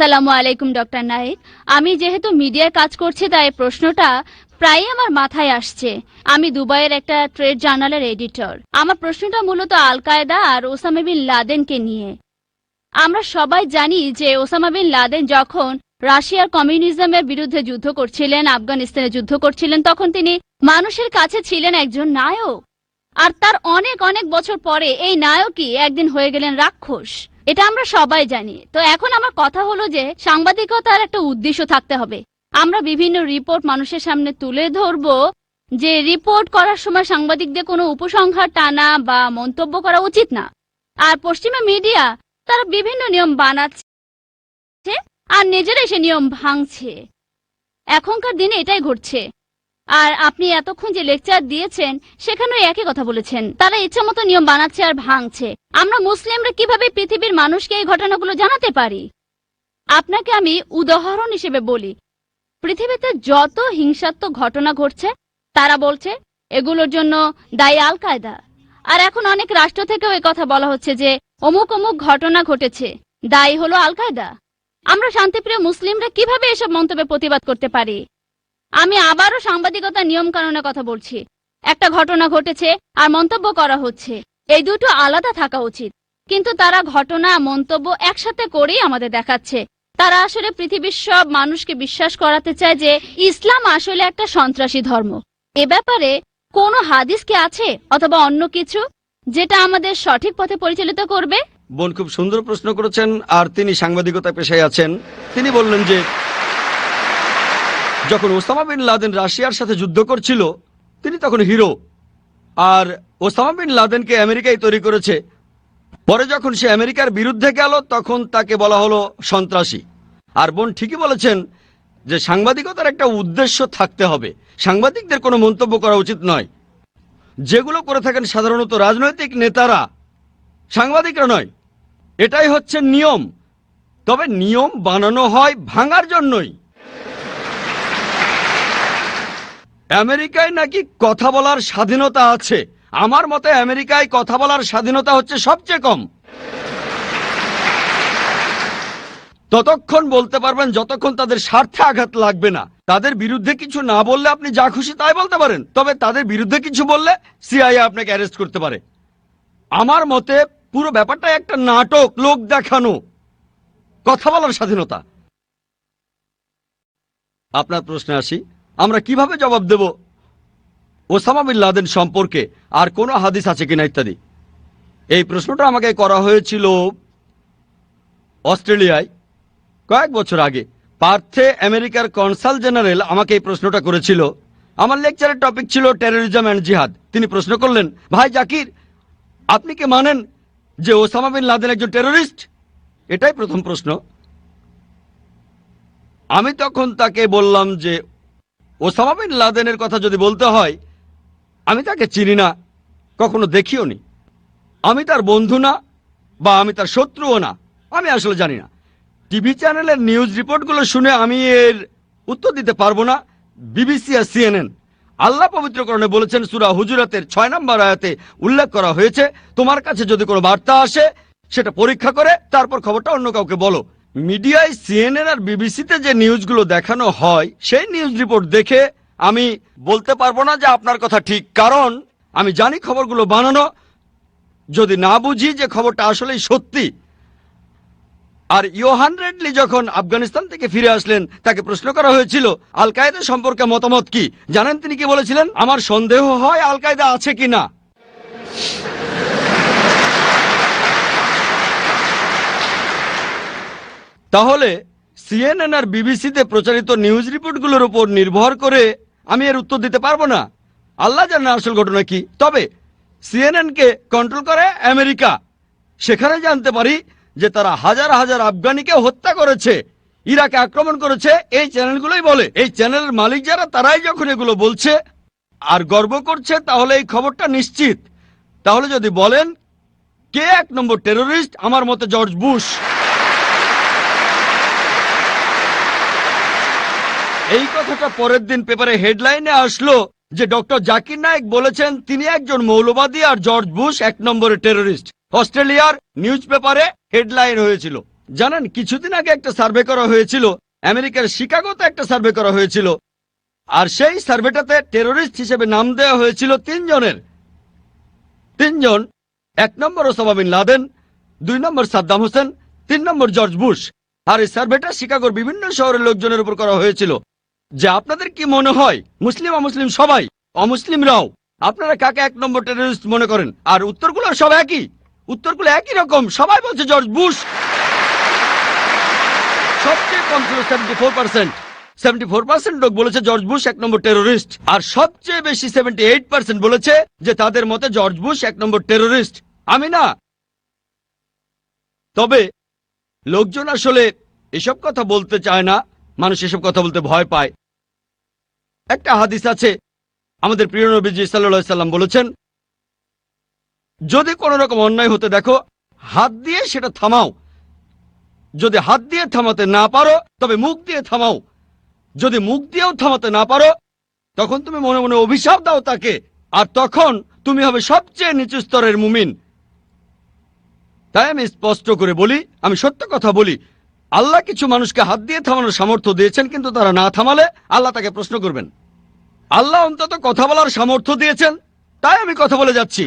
সালামু আলাইকুম, ডক্টর নাহিদ। আমি যেহেতু মিডিয়ায় কাজ করছি, তাই প্রশ্নটা প্রায়ই আমার মাথায় আসছে। আমি দুবাইয়ের একটা ট্রেড জার্নালের এডিটর। আমার প্রশ্নটা মূলত আল কায়দা আর ওসামা বিন লাদেনকে নিয়ে। আমরা সবাই জানি যে ওসামা বিন লাদেন যখন রাশিয়ার কমিউনিজমের বিরুদ্ধে যুদ্ধ করছিলেন, আফগানিস্তানে যুদ্ধ করছিলেন, তখন তিনি মানুষের কাছে ছিলেন একজন নায়ক। আর তার অনেক অনেক বছর পরে এই নায়কই একদিন হয়ে গেলেন রাক্ষস। এটা আমরা সবাই জানি। তো এখন আমার কথা হলো যে, সাংবাদিকতার একটা উদ্দেশ্য থাকতে হবে। আমরা বিভিন্ন রিপোর্ট মানুষের সামনে তুলে ধরবো যে, রিপোর্ট করার সময় সাংবাদিকদের কোনো উপসংহার টানা বা মন্তব্য করা উচিত না। আর পশ্চিমা মিডিয়া, তারা বিভিন্ন নিয়ম বানাচ্ছে আর নিজেরাই সে নিয়ম ভাঙছে। এখনকার দিনে এটাই ঘটছে। আর আপনি এতক্ষণ যে লেকচার দিয়েছেন, সেখানেও একই কথা বলেছেন। তারা ইচ্ছা মতো নিয়ম বানাচ্ছে আর ভাঙছে। আমরা মুসলিমরা কীভাবে পৃথিবীর মানুষকে এই ঘটনাগুলো জানাতে পারি? আপনাকে আমি উদাহরণ হিসেবে বলি। পৃথিবীতে যত হিংসাত্মক ঘটনা ঘটছে, তারা বলছে, এগুলোর জন্য দায়ী আল কায়দা আর এখন অনেক রাষ্ট্র থেকেও কথা বলা হচ্ছে যে, অমুক অমুক ঘটনা ঘটেছে, দায়ী হলো আল কায়দা আমরা শান্তিপ্রিয় মুসলিমরা কীভাবে এসব মন্তব্যে প্রতিবাদ করতে পারি? আমি আবারও সাংবাদিকতা নিয়ম কানুনের কথা বলছি। একটা ঘটনা ঘটেছে আর মন্তব্য করা হচ্ছে। এই দুটো আলাদা থাকা উচিত। কিন্তু তারা ঘটনা মন্তব্য একসাথে করেই আমাদের দেখাচ্ছে। তারা আসলে পৃথিবীর সব মানুষকে বিশ্বাস করাতে চায় যে ইসলাম আসলে একটা সন্ত্রাসী ধর্ম। এ ব্যাপারে কোনো হাদিস কি আছে অথবা অন্য কিছু যেটা আমাদের সঠিক পথে পরিচালিত করবে? বোন, খুব সুন্দর প্রশ্ন করেছেন আর তিনি সাংবাদিকতা পেশায় আছেন। তিনি বললেন যে যখন ওসামা বিন লাদেন রাশিয়ার সাথে যুদ্ধ করছিল, তিনি তখন হিরো। আর ওসামা বিন লাদেনকে আমেরিকাই তৈরি করেছে। পরে যখন সে আমেরিকার বিরুদ্ধে গেল, তখন তাকে বলা হলো সন্ত্রাসী। আর বোন ঠিকই বলেছেন যে সাংবাদিকতার একটা উদ্দেশ্য থাকতে হবে। সাংবাদিকদের কোনো মন্তব্য করা উচিত নয়। যেগুলো করে থাকেন সাধারণত রাজনৈতিক নেতারা, সাংবাদিকরা নয়। এটাই হচ্ছে নিয়ম। তবে নিয়ম বানানো হয় ভাঙার জন্যই। আমেরিকায় নাকি কথা বলার স্বাধীনতা আছে? আমার মতে আমেরিকায় কথা বলার স্বাধীনতা হচ্ছে সবচেয়ে কম। ততক্ষণ বলতে পারবেন যতক্ষণ তাদের স্বার্থে আঘাত লাগবে না। তাদের বিরুদ্ধে কিছু না বললে আপনি যা খুশি তাই বলতে পারেন। তবে তাদের বিরুদ্ধে কিছু বললে সিআইএ আপনাকে অ্যারেস্ট করতে পারে। আমার মতে পুরো ব্যাপারটা একটা নাটক, লোক দেখানো, কথা বলার স্বাধীনতা। আপনার প্রশ্নে আসি। আমরা কীভাবে জবাব দেব? ওসামা বিন লাদেন সম্পর্কে আর কোনো হাদিস আছে কিনা ইত্যাদি? এই প্রশ্নটা আমাকে করা হয়েছিল অস্ট্রেলিয়ায় কয়েক বছর আগে। পার্থে আমেরিকার কনসাল জেনারেল আমাকে এই প্রশ্নটা করেছিল। আমার লেকচারের টপিক ছিল টেরোরিজম অ্যান্ড জিহাদ তিনি প্রশ্ন করলেন, ভাই জাকির, আপনি কি মানেন যে ওসামা বিন লাদেন একজন টেরোরিস্ট এটাই প্রথম প্রশ্ন। আমি তখন তাকে বললাম যে ওসামা বিন লাদেনের কথা যদি বলতে হয়, আমি তাকে চিনি না, কখনো দেখিও নি। আমি তার বন্ধু না, বা আমি তার শত্রুও না, আমি আসলে জানি না। টিভি চ্যানেলের নিউজ রিপোর্টগুলো শুনে আমি এর উত্তর দিতে পারব না, বিবিসি আর সিএনএন। আল্লাহ পবিত্রকরণে বলেছেন, সুরা হুজুরাতের ছয় নম্বর আয়াতে উল্লেখ করা হয়েছে, তোমার কাছে যদি কোনো বার্তা আসে, সেটা পরীক্ষা করে, তারপর খবরটা অন্য কাউকে বলো। মিডিয়ায় সিএনএন আর বিবিসিতে যে নিউজগুলো দেখানো হয়, সেই নিউজ রিপোর্ট দেখে আমি বলতে পারব না যে আপনার কথা ঠিক। কারণ আমি জানি খবরগুলো বানানো। যদি না বুঝি যে খবরটা আসলেই সত্যি। আর ইয়োহান রেডলি যখন আফগানিস্তান থেকে ফিরে আসলেন, তাকে প্রশ্ন করা হয়েছিল আল কায়দা সম্পর্কে মতামত কি? জানেন তিনি কি বলেছিলেন? আমার সন্দেহ হয় আল কায়দা আছে কি না তাহলে সিএনএন আর বিবিসিতে প্রচারিত নিউজ রিপোর্টগুলোর উপর নির্ভর করে আমি এর উত্তর দিতে পারব না। আল্লাহ জানে আসল ঘটনা কি? তবে সিএনএন কে কন্ট্রোল করে আমেরিকা। সেখানে জানতে পারি যে তারা হাজার হাজার আফগানিকে হত্যা করেছে, ইরাকে আক্রমণ করেছে, এই চ্যানেলগুলোই বলে। এই চ্যানেলের মালিক যারা, তারাই যখন এগুলো বলছে আর গর্ব করছে, তাহলে এই খবরটা নিশ্চিত। তাহলে যদি বলেন, কে এক নম্বর টেরোরিস্ট আমার মতে জর্জ বুশ। এই কথাটা পরের দিন পেপারে হেডলাইনে আসলো যে ডক্টর জাকির নায়েক বলেছেন তিনি একজন মৌলবাদী আর জর্জ বুশ এক নম্বরের টেরোরিস্ট। অস্ট্রেলিয়ার নিউজ পেপারে হেডলাইন হয়েছিল। জানেন, কিছুদিন আগে একটা সার্ভে করা হয়েছিল, আমেরিকার শিকাগোতে একটা সার্ভে করা হয়েছিল। আর সেই সার্ভেটাতে টেরোরিস্ট হিসেবে নাম দেওয়া হয়েছিল তিনজনের। তিনজন, এক নম্বর ওসামা বিন লাদেন, দুই নম্বর সাদ্দাম হোসেন, তিন নম্বর জর্জ বুশ। আর এই সার্ভেটা শিকাগোর বিভিন্ন শহরের লোকজনের উপর করা হয়েছিল। যে আপনাদের কি মনে হয়, মুসলিম, অমুসলিম, সবাই? অমুসলিমরাও আপনারা কাকে এক নম্বর টেরোরিস্ট মনে করেন? আর উত্তরগুলো সব একই। উত্তরগুলো একই রকম। সবাই বলছে জর্জ বুশ। সবচেয়ে কম ছিল four percent seventy four percent লোক বলেছে জর্জ বুশ এক নম্বর আর সবচেয়ে বেশি সেভেন্টি এইট পার্সেন্ট বলেছে যে তাদের মতে জর্জ বুশ এক নম্বর টেরোরিস্ট আমি না। তবে লোকজন আসলে এসব কথা বলতে চায় না। মানুষ এসব কথা বলতে ভয় পায়। একটা হাদিস আছে, আমাদের প্রিয় নবীজি সাল্লাহ সাল্লাম বলেছেন, যদি কোনো রকম অন্যায় হতে দেখো, হাত দিয়ে সেটা থামাও। যদি হাত দিয়ে থামাতে না পারো, তবে মুখ দিয়ে থামাও। যদি মুখ দিয়েও থামাতে না পারো, তখন তুমি মনে মনে অভিশাপ দাও তাকে, আর তখন তুমি হবে সবচেয়ে নিচু স্তরের মুমিন। তাই আমি স্পষ্ট করে বলি, আমি সত্য কথা বলি, আল্লাহ কিছু মানুষকে হাত দিয়ে থামানোর সামর্থ্য দিয়েছেন, কিন্তু তারা না থামালে আল্লাহ তাকে প্রশ্ন করবেন। আল্লাহ অন্তত কথা বলার সামর্থ্য দিয়েছেন, তাই আমি কথা বলে যাচ্ছি।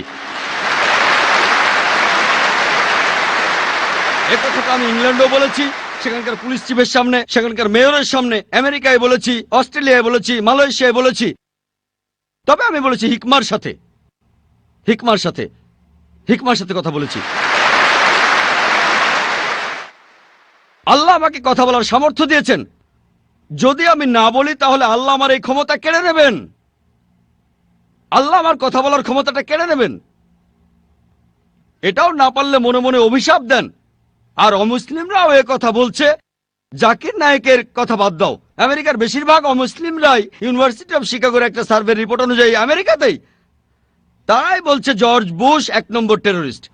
এ আমি ইংল্যান্ডও বলেছি, সেখানকার পুলিশ চিফের সামনে, সেখানকার মেয়রের সামনে, আমেরিকায় বলেছি, অস্ট্রেলিয়ায় বলেছি, মালয়েশিয়ায় বলেছি। তবে আমি বলেছি হিকমার সাথে হিকমার সাথে হিকমার সাথে কথা বলেছি। আল্লাহ আমাকে কথা বলার সামর্থ্য দিয়েছেন যদি আমি না বলি, তাহলে আল্লাহ আমার এই ক্ষমতা কেড়ে নেবেন। আল্লাহ আমার কথা বলার ক্ষমতাটা কেড়ে নেবেন। এটাও না পারলে মনে মনে অভিশাপ দেন। আর অমুসলিমরাও এ কথা বলছে। জাকির নায়কের কথা বাদ দাও। আমেরিকার বেশিরভাগ অমুসলিমরাই ইউনিভার্সিটি অফ শিকাগোর একটা সার্ভে রিপোর্ট অনুযায়ী আমেরিকাতেই। তারাই বলছে জর্জ বুশ এক নম্বর টেরোরিস্ট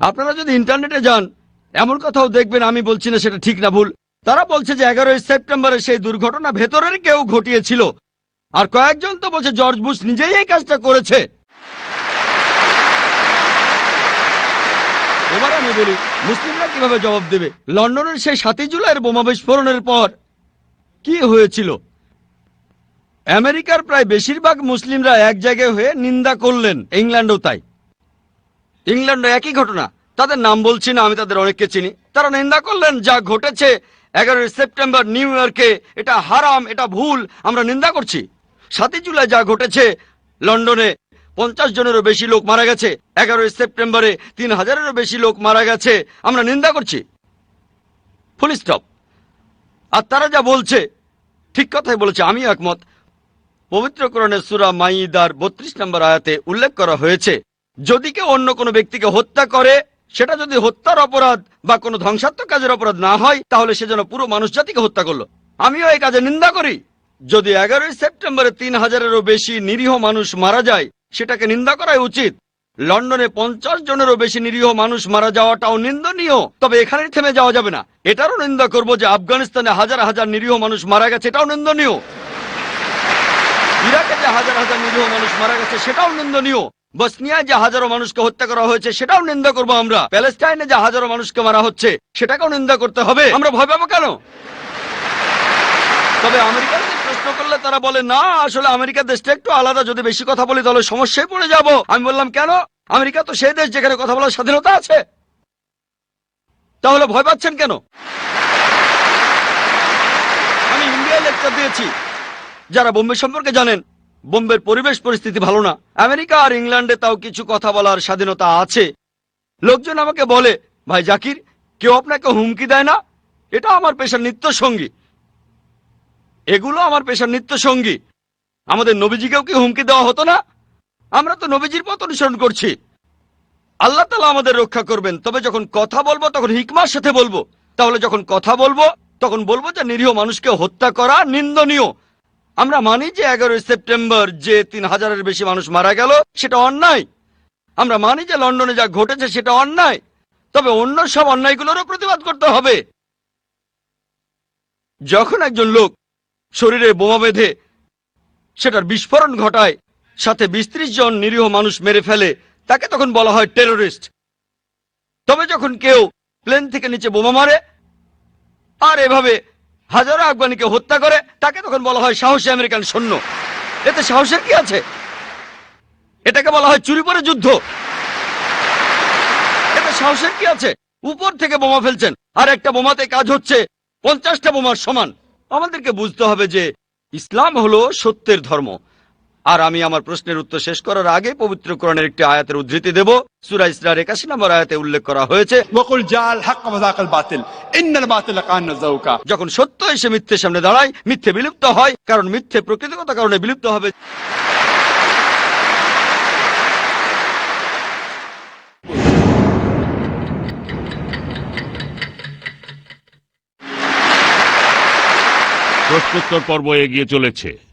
আপনারা যদি ইন্টারনেটে যান, এমন কথাও দেখবেন, আমি বলছি না সেটা ঠিক না, ভুল। তারা বলছে যে এগারোই সেপ্টেম্বরে সেই দুর্ঘটনা ভেতরের কেউ ঘটিয়েছিল। আর কয়েকজন তো বলছে জর্জ বুশ নিজেই এই কাজটা করেছে। এবার আমি বলি, মুসলিমরা কীভাবে জবাব দেবে? লন্ডনের সেই সাতই জুলাইয়ের বোমা বিস্ফোরণের পর কি হয়েছিল? আমেরিকার প্রায় বেশিরভাগ মুসলিমরা এক জায়গায় হয়ে নিন্দা করলেন, ইংল্যান্ডও তাই। ইংল্যান্ডও একই ঘটনা। তাদের নাম বলছি না, আমি তাদের অনেককে চিনি। তারা নিন্দা করলেন, যা ঘটেছে এগারোই সেপ্টেম্বর নিউ ইয়র্কে এটা হারাম, এটা ভুল, আমরা নিন্দা করছি। সাতই জুলাই যা ঘটেছে, লন্ডনে পঞ্চাশ জনেরও বেশি লোক মারা গেছে, এগারোই সেপ্টেম্বরে তিন হাজারেরও বেশি লোক মারা গেছে, আমরা নিন্দা করছি। ফুল স্টপ আর তারা যা বলছে, ঠিক কথাই বলেছে, আমি একমত। পবিত্র করণের সুরা মাইদার বত্রিশ নম্বর আয়াতে উল্লেখ করা হয়েছে, যদি কেউ অন্য কোনো ব্যক্তিকে হত্যা করে সেটা যদি হত্যার অপরাধ বা কোনো ধ্বংসাত্মক কাজের অপরাধ না হয়, তাহলে সে যেন পুরো মানুষ জাতিকে হত্যা করল। আমিও এই কাজে নিন্দা করি। যদি এগারোই সেপ্টেম্বরে তিন হাজারেরও বেশি নিরীহ মানুষ মারা যায়, সেটাকে নিন্দা করাই উচিত। লন্ডনে পঞ্চাশ জনেরও বেশি নিরীহ মানুষ মারা যাওয়াটাও নিন্দনীয়, তবে এখানেই থেমে যাওয়া যাবে না। এটারও নিন্দা করব যে আফগানিস্তানে হাজার হাজার নিরীহ মানুষ মারা গেছে, এটাও নিন্দনীয়। ইরাকে যে হাজার হাজার নিরীহ মানুষ মারা গেছে, সেটাও নিন্দনীয়। বসনিয়ায় যে হাজারো মানুষকে হত্যা করা হয়েছে, সেটাও নিন্দা করব আমরা। প্যালেস্টাইনে যে হাজারো মানুষকে মারা হচ্ছে, সেটাকেও নিন্দা করতে হবে। আমরা ভয় পাবো কেন? তবে আমেরিকানদের প্রশ্ন করলে তারা বলে, না, আসলে আমেরিকা দেশটা একটু আলাদা, যদি বেশি কথা বলি তাহলে সমস্যায় পড়ে যাব। আমি বললাম, কেন? আমেরিকা তো সেই দেশ যেখানে কথা বলার স্বাধীনতা আছে। তাহলে ভয় পাচ্ছেন কেন? আমি ইন্ডিয়ায় লেকচার দিয়েছি। যারা বোম্বে সম্পর্কে জানেন বোম্বের পরিবেশ পরিস্থিতি ভালো না। আমেরিকা আর ইংল্যান্ডে তাও কিছু কথা বলার স্বাধীনতা আছে। লোকজন আমাকে বলে, ভাই জাকির, কেউ আপনাকে হুমকি দেয় না? এটা আমার পেশার নিত্য সঙ্গী। এগুলো আমার পেশার নিত্য সঙ্গী। আমাদের নবীজিকেও কি হুমকি দেওয়া হতো না? আমরা তো নবীজির পথ অনুসরণ করছি। আল্লাহ তালা আমাদের রক্ষা করবেন। তবে যখন কথা বলব, তখন হিকমার সাথে বলব। তাহলে যখন কথা বলব, তখন বলব যে নিরীহ মানুষকে হত্যা করা নিন্দনীয়। আমরা মানি যে এগারোই সেপ্টেম্বর যে তিন হাজারের বেশি মানুষ মারা গেল, সেটা অন্যায়। আমরা মানি যে লন্ডনে যা ঘটেছে, সেটা অন্যায়। তবে অন্য সব অন্যায়গুলোরও প্রতিবাদ করতে হবে। যখন একজন লোক শরীরে বোমা বেঁধে সেটার বিস্ফোরণ ঘটায়, সাথে বিশ জন নিরীহ মানুষ মেরে ফেলে, তাকে তখন বলা হয় টেরোরিস্ট। তবে যখন কেউ প্লেন থেকে নিচে বোমা মারে, আর এভাবে হাজারো আফগানিকে হত্যা করে, তাকে তখন বলা হয় সাহসী আমেরিকান সৈন্য। এতে সাহসের কি আছে? এটাকে বলা হয় চুরি পরে যুদ্ধ। এতে সাহসের কি আছে? উপর থেকে বোমা ফেলছেন, আর একটা বোমাতে কাজ হচ্ছে, পঞ্চাশটা বোমার সমান। আমাদেরকে বুঝতে হবে যে ইসলাম হলো সত্যের ধর্ম। আর আমি আমার প্রশ্নের উত্তর শেষ করার আগে পবিত্র কোরআনের একটি আয়াতের উদ্ধৃতি দেব। সুরা ইসরার একাশি নম্বর আয়াতে উল্লেখ করা হয়েছে যখন সত্য এসে মিথ্যের সামনে দাঁড়ায় মিথ্যে বিলুপ্ত হয় কারণ মিথ্যে প্রকৃতিগত কারণে বিলুপ্ত হবে। প্রশ্নোত্তর পর্ব এগিয়ে চলেছে।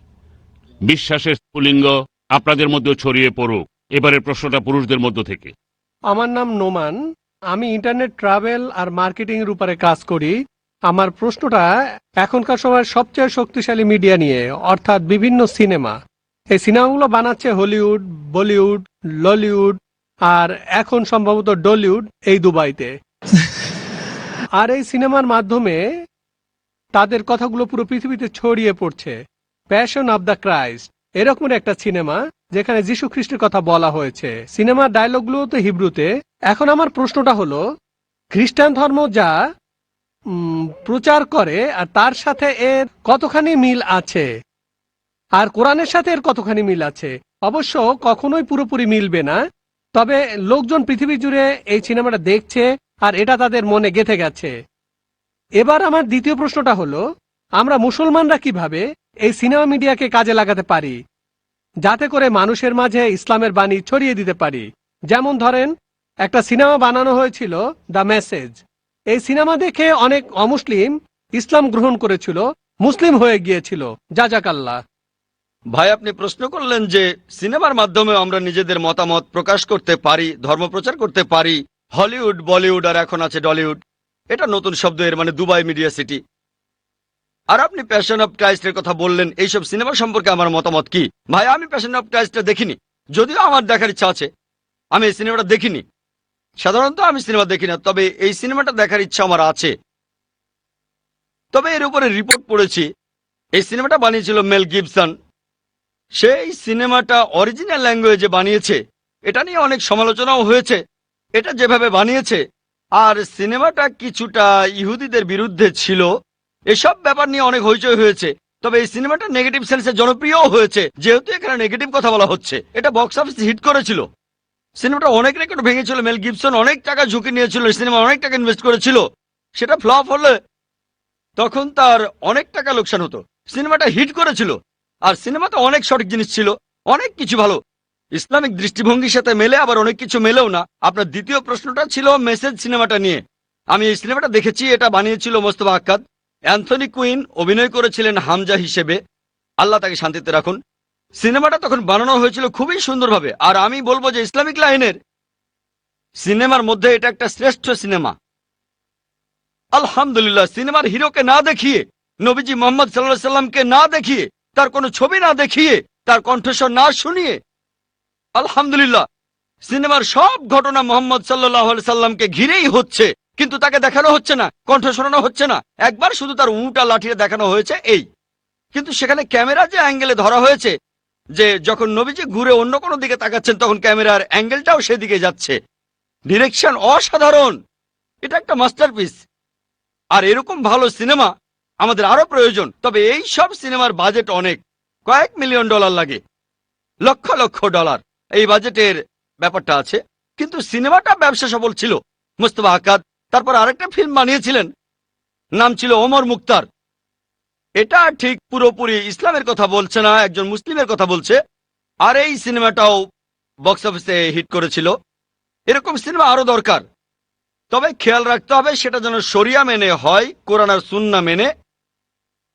বিশ্বাসের স্ফুলিঙ্গ আপনাদের মধ্যে ছড়িয়ে পড়ুক। এবারের প্রশ্নটা পুরুষদের মধ্য থেকে। আমার নাম নোমান। আমি ইন্টারনেট ট্রাভেল আর মার্কেটিং এর উপরে কাজ করি। আমার প্রশ্নটা এখনকার সময় সবচেয়ে শক্তিশালী মিডিয়া নিয়ে, অর্থাৎ বিভিন্ন সিনেমা। এই সিনেমাগুলো বানাচ্ছে হলিউড, বলিউড, ললিউড আর এখন সম্ভবত ডলিউড এই দুবাইতে। আর এই সিনেমার মাধ্যমে তাদের কথাগুলো পুরো পৃথিবীতে ছড়িয়ে পড়ছে। প্যাশন অব দ্য ক্রাইস্ট এরকম একটা সিনেমা যেখানে যীশু খ্রিস্টের কথা বলা হয়েছে। সিনেমার ডায়লগগুলো তো হিব্রুতে। এখন আমার প্রশ্নটা হলো, খ্রিস্টান ধর্ম যা প্রচার করে আর তার সাথে এর কতখানি মিল আছে? আর কোরআনের সাথে এর কতখানি মিল আছে? অবশ্য কখনোই পুরোপুরি মিলবে না। তবে লোকজন পৃথিবী জুড়ে এই সিনেমাটা দেখছে আর এটা তাদের মনে গেঁথে গেছে। এবার আমার দ্বিতীয় প্রশ্নটা হলো, আমরা মুসলমানরা কীভাবে এই সিনেমা মিডিয়াকে কাজে লাগাতে পারি, যাতে করে মানুষের মাঝে ইসলামের বাণী ছড়িয়ে দিতে পারি। যেমন ধরেন, একটা সিনেমা বানানো হয়েছিল, দ্য মেসেজ। এই সিনেমা দেখে অনেক অমুসলিম ইসলাম গ্রহণ করেছিল, মুসলিম হয়ে গিয়েছিল। জাজাকাল্লাহ। ভাই, আপনি প্রশ্ন করলেন যে, সিনেমার মাধ্যমে আমরা নিজেদের মতামত প্রকাশ করতে পারি ধর্মপ্রচার করতে পারি, হলিউড, বলিউড আর এখন আছে ডলিউড। এটা নতুন শব্দ, এর মানে দুবাই মিডিয়া সিটি। আর আপনি প্যাশন অফ ক্রাইস্টের কথা বললেন, এইসব সিনেমা সম্পর্কে আমার মতামত কি? ভাই, আমি প্যাশন অফ ক্রাইস্টটা দেখিনি। যদিও আমার দেখার ইচ্ছা আছে, আমি এই সিনেমাটা দেখিনি। সাধারণত আমি সিনেমা দেখি না, তবে এই সিনেমাটা দেখার ইচ্ছা আমার আছে। তবে এর উপরে রিপোর্ট পড়েছি, এই সিনেমাটা বানিয়েছিল মেল গিবসন সেই সিনেমাটা অরিজিনাল ল্যাঙ্গুয়েজে বানিয়েছে, এটা নিয়ে অনেক সমালোচনাও হয়েছে, এটা যেভাবে বানিয়েছে, আর সিনেমাটা কিছুটা ইহুদিদের বিরুদ্ধে ছিল এসব ব্যাপার নিয়ে অনেক হইচই হয়েছে। তবে এই সিনেমাটা নেগেটিভ সেন্সে জনপ্রিয়ও হয়েছে, যেহেতু এখানে নেগেটিভ কথা বলা হচ্ছে। এটা বক্স অফিস হিট করেছিল। সিনেমাটা অনেক রেকর্ড ভেঙেছিল মেল গিবসন অনেক টাকা ঝুঁকি নিয়েছিল সিনেমা অনেক টাকা ইনভেস্ট করেছিল। সেটা ফ্লপ হলে তখন তার অনেক টাকা লোকসান হতো। সিনেমাটা হিট করেছিল। আর সিনেমাতে অনেক সঠিক জিনিস ছিল, অনেক কিছু ভালো। ইসলামিক দৃষ্টিভঙ্গির সাথে মেলে, আবার অনেক কিছু মেলেও না। আপনার দ্বিতীয় প্রশ্নটা ছিল মেসেজ সিনেমাটা নিয়ে। আমি এই সিনেমাটা দেখেছি, এটা বানিয়েছিল মোস্তফা আক্কাদ। অ্যান্থনি কুইন অভিনয় করেছিলেন হামজা হিসেবে। আল্লাহ তাকে শান্তিতে রাখুন। সিনেমাটা তখন বানানো হয়েছিল খুবই সুন্দরভাবে। আর আমি বলব যে ইসলামিক লাইনের সিনেমার মধ্যে এটা একটা শ্রেষ্ঠ সিনেমা। আলহামদুলিল্লাহ, সিনেমার হিরোকে না দেখিয়ে, নবীজি মোহাম্মদ সাল্লাহ সাল্লামকে না দেখিয়ে, তার কোনো ছবি না দেখিয়ে, তার কণ্ঠস্বর না শুনিয়ে, আলহামদুলিল্লাহ, সিনেমার সব ঘটনা মোহাম্মদ সাল্লাহ সাল্লামকে ঘিরেই হচ্ছে। কিন্তু তাকে দেখানো হচ্ছে না, কণ্ঠ শোনানো হচ্ছে না। একবার শুধু তার উঁটা লাঠিয়ে দেখানো হয়েছে, এই। কিন্তু সেখানে ক্যামেরা যে অ্যাঙ্গেলে ধরা হয়েছে, যে যখন নবীজি ঘুরে অন্য কোনো দিকে তাকাচ্ছেন, তখন ক্যামেরার অ্যাঙ্গেলটাও সেদিকে যাচ্ছে। ডিরেকশন অসাধারণ! এটা একটা মাস্টারপিস। আর এরকম ভালো সিনেমা আমাদের আরও প্রয়োজন, তবে এই সব সিনেমার বাজেট অনেক। কয়েক মিলিয়ন ডলার লাগে। লক্ষ লক্ষ ডলার। এই বাজেটের ব্যাপারটা আছে। কিন্তু সিনেমাটা ব্যবসা সফল ছিল। মুস্তফা আকাদ তারপর আরেকটা ফিল্ম বানিয়েছিলেন। নাম ছিল ওমর মুক্তার। এটা ঠিক পুরোপুরি ইসলামের কথা বলছে না, একজন মুসলিমের কথা বলছে। আর এই সিনেমাটাও বক্স অফিসে হিট করেছিল। এরকম সিনেমা আরও দরকার। তবে খেয়াল রাখতে হবে, সেটা যেন সরিয়া মেনে হয়, কোরআন আর সুন্না মেনে।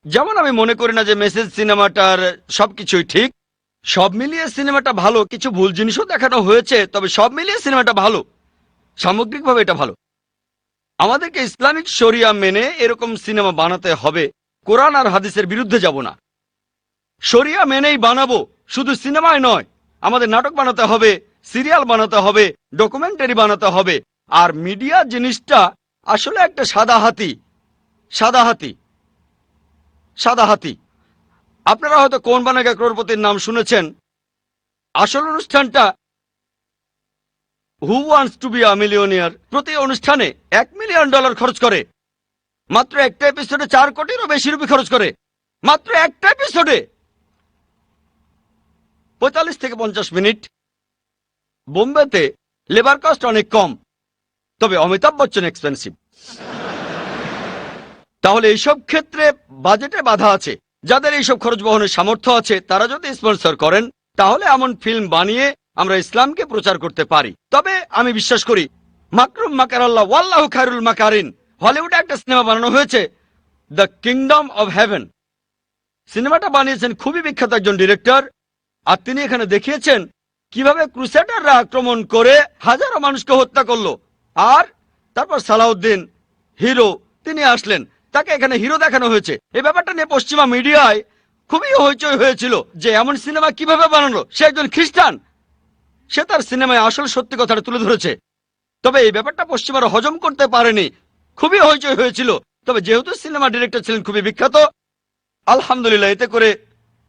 যেমন আমি মনে করি না যে মেসেজ সিনেমাটার সবকিছুই ঠিক। সব মিলিয়ে সিনেমাটা ভালো, কিছু ভুল জিনিসও দেখানো হয়েছে, তবে সব মিলিয়ে সিনেমাটা ভালো। সামগ্রিকভাবে এটা ভালো। আমাদেরকে ইসলামিক শরিয়া মেনে এরকম সিনেমা বানাতে হবে। কোরআন আর হাদিসের বিরুদ্ধে যাব না। শরিয়া মেনেই বানাবো, শুধু সিনেমায় নয়, আমাদের নাটক বানাতে হবে, সিরিয়াল বানাতে হবে, ডকুমেন্টারি বানাতে হবে। আর মিডিয়া জিনিসটা আসলে একটা সাদা হাতি সাদা হাতি সাদা হাতি। আপনারা হয়তো কোন বানাগা ক্রোরপতির নাম শুনেছেন। আসল অনুষ্ঠানটা who wants to be a millionaire প্রতি অনুষ্ঠানে এক মিলিয়ন ডলার খরচ করে। মাত্র একটা এপিসোডে চার কোটিরও বেশি রুপি খরচ করে। মাত্র একটা এপিসোডে পঁয়তাল্লিশ থেকে পঞ্চাশ মিনিট। বোম্বেতে লেবার কস্ট অনেক কম। তবে অমিতাভ বচ্চন এক্সপেন্সিভ তাহলে এইসব ক্ষেত্রে বাজেটে বাধা আছে। যাদের এইসব খরচ বহনের সামর্থ্য আছে, তারা যদি স্পন্সর করেন, তাহলে এমন ফিল্ম বানিয়ে আমরা ইসলামকে প্রচার করতে পারি। তবে আমি বিশ্বাস করি, মাকরুম মাকার আল্লাহ, ওয়াল্লাহ খায়রুল মাকারিন, হলিউডে একটা সিনেমা বানানো হয়েছে, দ্য কিংডম অব হেভেন। সিনেমাটা বানিয়েছেন খুবই বিখ্যাত একজন ডিরেক্টর, আর তিনি এখানে দেখিয়েছেন কীভাবে ক্রুসেডাররা আক্রমণ করে হাজারো মানুষকে হত্যা করল। আর তারপর সালাউদ্দিন, হিরো, তিনি আসলেন। তাকে এখানে হিরো দেখানো হয়েছে। এই ব্যাপারটা নিয়ে পশ্চিমা মিডিয়ায় খুবই হইচই হয়েছিল যে এমন সিনেমা কীভাবে বানালো, সে একজন খ্রিস্টান। সে তার সিনেমায় আসল সত্যি কথাটা তুলে ধরেছে। তবে এই ব্যাপারটা পশ্চিমারা হজম করতে পারেনি। খুবই হইচই হয়েছিল। তবে যেহেতু সিনেমা ডিরেক্টর ছিলেন খুবই বিখ্যাত আলহামদুলিল্লাহ এতে করে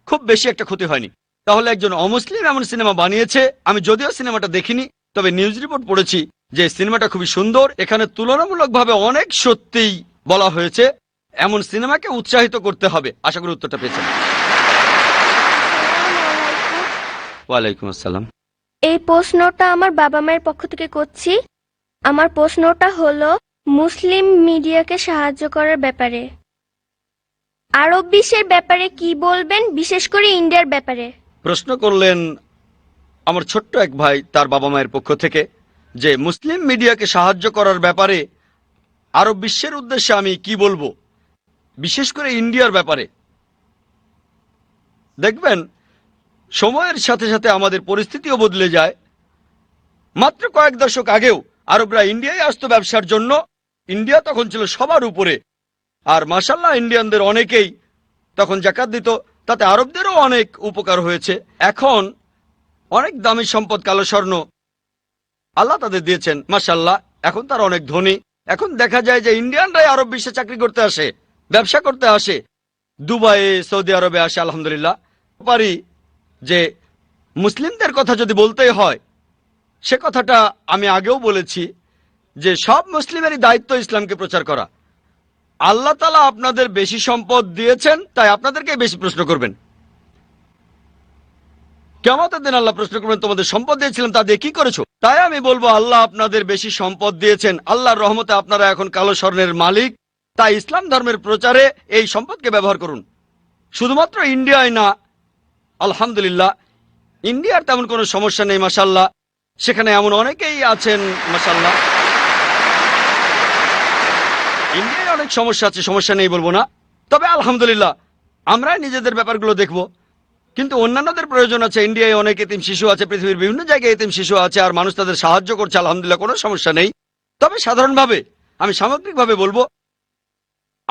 খুব বেশি একটা ক্ষতি হয়নি। তাহলে একজন অমুসলিম এমন সিনেমা বানিয়েছে আমি যদিও সিনেমাটা দেখিনি তবে নিউজ রিপোর্ট পড়েছি যে সিনেমাটা খুবই সুন্দর এখানে তুলনামূলকভাবে অনেক সত্যিই বলা হয়েছে এমন সিনেমাকে উৎসাহিত করতে হবে। আশা করি উত্তরটা পেয়েছেন। ওয়ালাইকুম আসসালাম। এই প্রশ্নটা আমার বাবা মায়ের পক্ষ থেকে করছি। আমার প্রশ্নটা হলো, মুসলিম মিডিয়াকে সাহায্য করার ব্যাপারে। আরব বিশ্বের ব্যাপারে কি বলবেন? বিশেষ করে ইন্ডিয়ার ব্যাপারে। প্রশ্ন করলেন আমার ছোট্ট এক ভাই তার বাবা মায়ের পক্ষ থেকে যে মুসলিম মিডিয়াকে সাহায্য করার ব্যাপারে আরব বিশ্বের উদ্দেশ্যে আমি কি বলব? বিশেষ করে ইন্ডিয়ার ব্যাপারে। দেখবেন সময়ের সাথে সাথে আমাদের পরিস্থিতিও বদলে যায়। মাত্র কয়েক দশক আগেও আরবরা ইন্ডিয়ায় আসতো ব্যবসার জন্য। ইন্ডিয়া তখন ছিল সবার উপরে। আর মাসাল্লাহ ইন্ডিয়ানদের অনেকেই তখন জাকাত দিত। তাতে আরবদেরও অনেক উপকার হয়েছে। এখন অনেক দামি সম্পদ, কালো স্বর্ণ আল্লাহ তাদের দিয়েছেন মাসাল্লাহ এখন তার অনেক ধনী। এখন দেখা যায় যে ইন্ডিয়ানরাই আরব বিশ্বে চাকরি করতে আসে, ব্যবসা করতে আসে। দুবাইয়ে সৌদি আরবে আসে, আলহামদুলিল্লাহ। পারি যে মুসলিমদের কথা যদি বলতেই হয়, সে কথাটা আমি আগেও বলেছি যে সব মুসলিমেরই দায়িত্ব ইসলামকে প্রচার করা। আল্লাহ তালা আপনাদের বেশি সম্পদ দিয়েছেন, তাই আপনাদেরকে বেশি প্রশ্ন করবেন। কেমন দিন আল্লাহ প্রশ্ন করবেন, তোমাদের সম্পদ দিয়েছিলেন, তা দিয়ে কি করেছ? তাই আমি বলব, আল্লাহ আপনাদের বেশি সম্পদ দিয়েছেন, আল্লাহর রহমতে আপনারা এখন কালো স্বর্ণের মালিক, তাই ইসলাম ধর্মের প্রচারে এই সম্পদকে ব্যবহার করুন। শুধুমাত্র ইন্ডিয়ায় না আলহামদুলিল্লাহ, ইন্ডিয়ার তেমন কোনো সমস্যা নেই মাসাল্লাহ সেখানে এমন অনেকেই আছেন মাসাল্লাহ ইন্ডিয়ায় অনেক সমস্যা আছে, সমস্যা নেই বলব না। তবে আলহামদুলিল্লাহ, আমরাই নিজেদের ব্যাপারগুলো দেখব। কিন্তু অন্যান্যদের প্রয়োজন আছে, ইন্ডিয়ায় অনেক এতিম শিশু আছে, পৃথিবীর বিভিন্ন জায়গায় এতিম শিশু আছে, আর মানুষ তাদের সাহায্য করছে, আলহামদুলিল্লাহ, কোনো সমস্যা নেই। তবে সাধারণভাবে, আমি সামগ্রিকভাবে বলব,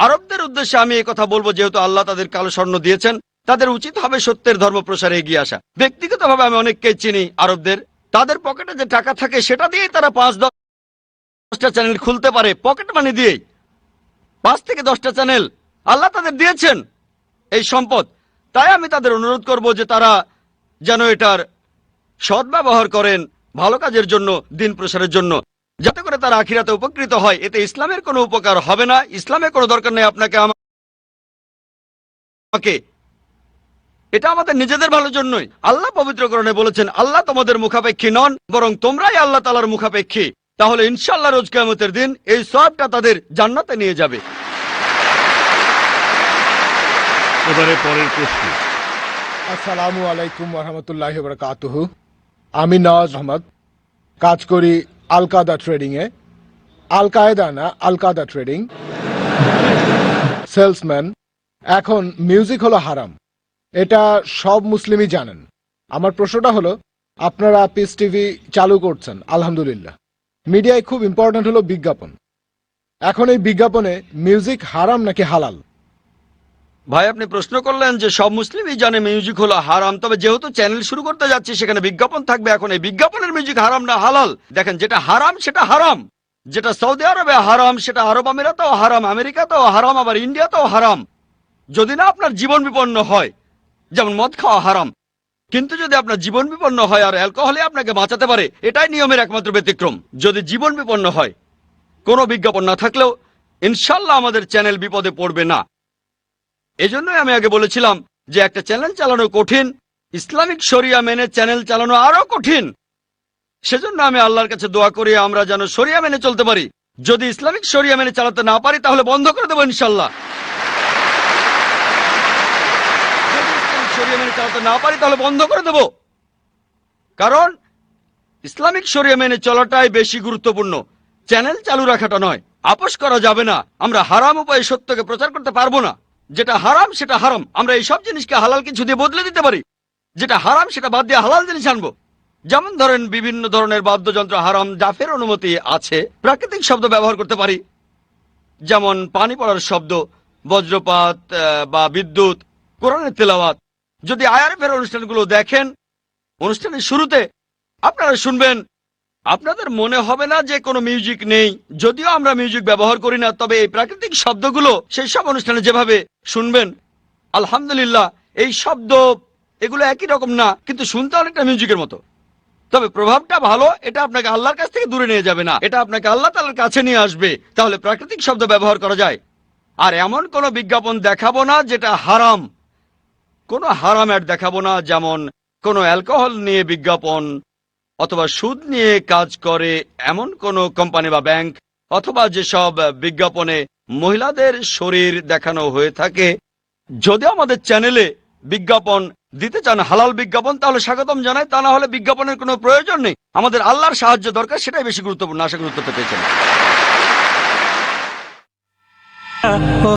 আরবদের উদ্দেশ্যে আমি কথা বলব, যেহেতু আল্লাহ তাদের কালো স্বর্ণ দিয়েছেন। তাদের উচিত হবে সত্যের ধর্ম প্রসারে এগিয়ে আসা। ব্যক্তিগতভাবে আমি অনেককে চিনি, আরবদের। তাদের পকেটে যে টাকা থাকে, সেটা দিয়েই তারা পাঁচ দশটা চ্যানেল খুলতে পারে। পকেট মানি দিয়েই। পাঁচ থেকে দশটা চ্যানেল আল্লাহ তাদের দিয়েছেন এই সম্পদ। তাই আমি তাদের অনুরোধ করব যে তারা যেন এটার সদ্ব্যবহার করেন ভালো কাজের জন্য, দিন প্রসারের জন্য। যাতে করে তারা আখিরাতে উপকৃত হয়। এতে ইসলামের কোনো উপকার হবে না। ইসলামের কোনো দরকার নেই আপনাকে, আমাকে। এটা আমাদের নিজেদের ভালোর জন্যই। আল্লাহ পবিত্রকরণে বলেছেন আল্লাহ তোমাদের মুখাপেক্ষী নন বরং তোমরাই আল্লাহ তালার মুখাপেক্ষী। তাহলে ইনশাল্লাহ রোজ কেমতের দিন এই সবটা তাদের জান্নাতে নিয়ে যাবে। এবারে পরের প্রশ্ন। আসসালামু আলাইকুম রহমতুল্লাহ বরকাতুহ আমি নওয়াজ আহমদ কাজ করি আলকাদা ট্রেডিং এ আল কায়দা না আলকাদা ট্রেডিং। সেলসম্যান। এখন মিউজিক হলো হারাম। এটা সব মুসলিমই জানেন। আমার প্রশ্নটা হলো, আপনারা পিস টিভি চালু করছেন, আলহামদুলিল্লাহ। মিডিয়ায় খুব ইম্পর্ট্যান্ট হলো বিজ্ঞাপন। এখন এই বিজ্ঞাপনে মিউজিক হারাম নাকি হালাল? ভাই, আপনি প্রশ্ন করলেন যে সব মুসলিমই জানে মিউজিক হলো হারাম, তবে যেহেতু চ্যানেল শুরু করতে যাচ্ছি, সেখানে বিজ্ঞাপন থাকবে। এখন এই বিজ্ঞাপনের মিউজিক হারাম না হালাল? দেখেন, যেটা হারাম, সেটা হারাম। যেটা সৌদি আরবে হারাম, সেটা আরব আমিরাতেও হারাম, আমেরিকাতেও হারাম, আবার ইন্ডিয়াতেও হারাম। যদি না আপনার জীবন বিপন্ন হয় যেমন মদ খাওয়া হারাম। কিন্তু যদি আপনার জীবন বিপন্ন হয় আর অ্যালকোহলে আপনাকে বাঁচাতে পারে, এটাই নিয়মের একমাত্র ব্যতিক্রম। যদি জীবন বিপন্ন হয়, কোনো বিজ্ঞাপন না থাকলেও ইনশাল্লাহ আমাদের চ্যানেল বিপদে পড়বে না। এজন্যই আমি আগে বলেছিলাম যে একটা চ্যানেল চালানো কঠিন, ইসলামিক শরিয়া মেনে চ্যানেল চালানো আরও কঠিন। সেজন্য আমি আল্লাহর কাছে দোয়া করি, আমরা যেন শরিয়া মেনে চলতে পারি। যদি ইসলামিক শরিয়া মেনে চালাতে না পারি, তাহলে বন্ধ করে দেবো ইনশাল্লাহ যদি ইসলামিক শরিয়া মেনে চালাতে না পারি, তাহলে বন্ধ করে দেব। কারণ ইসলামিক শরিয়া মেনে চলাটাই বেশি গুরুত্বপূর্ণ। চ্যানেল চালু রাখাটা নয়, আপোষ করা যাবে না। আমরা হারাম উপায়ে সত্যকে প্রচার করতে পারব না। যেটা হারাম, সেটা হারাম। আমরা এই সব জিনিসকে হালাল কিছু দিয়ে বদলে দিতে পারি। যেটা হারাম, সেটা বাদ দিয়ে হালাল জিনিস আনব। যেমন ধরেন, বিভিন্ন ধরনের বাদ্যযন্ত্র হারাম, জাফের অনুমতি আছে, প্রাকৃতিক শব্দ ব্যবহার করতে পারি। যেমন পানি পড়ার শব্দ, বজ্রপাত বা বিদ্যুৎ, কোরআনের তেলাওয়াত। যদি আইআরএফের অনুষ্ঠানগুলো দেখেন, অনুষ্ঠানের শুরুতে আপনারা শুনবেন, আপনাদের মনে হবে না যে কোনো মিউজিক নেই। যদিও আমরা মিউজিক ব্যবহার করি না, তবে এই প্রাকৃতিক শব্দগুলো, সেই সব অনুষ্ঠানে যেভাবে শুনবেন, আলহামদুলিল্লাহ, এই শব্দ, এগুলো একই রকম না, কিন্তু শুনতে অনেকটা মিউজিকের মতো। তবে প্রভাবটা ভালো, এটা আপনাকে আল্লাহর কাছ থেকে দূরে নিয়ে যাবে না, এটা আপনাকে আল্লাহ তালার কাছে নিয়ে আসবে, তাহলে প্রাকৃতিক শব্দ ব্যবহার করা যায়। আর এমন কোনো বিজ্ঞাপন দেখাবো না যেটা হারাম। কোনো হারাম অ্যাড দেখাবো না, যেমন কোনো অ্যালকোহল নিয়ে বিজ্ঞাপন, অথবা সুদ নিয়ে কাজ করে এমন কোনো কোম্পানি বা ব্যাংক, অথবা যেসব বিজ্ঞাপনে মহিলাদের শরীর দেখানো হয়ে থাকে। যদি আমাদের চ্যানেলে বিজ্ঞাপন দিতে চান, হালাল বিজ্ঞাপন, তাহলে স্বাগতম জানাই। তা না হলে বিজ্ঞাপনের কোনো প্রয়োজন নেই। আমাদের আল্লাহর সাহায্য দরকার, সেটাই বেশি গুরুত্বপূর্ণ, আশা গুরুত্বটা পেয়েছেন।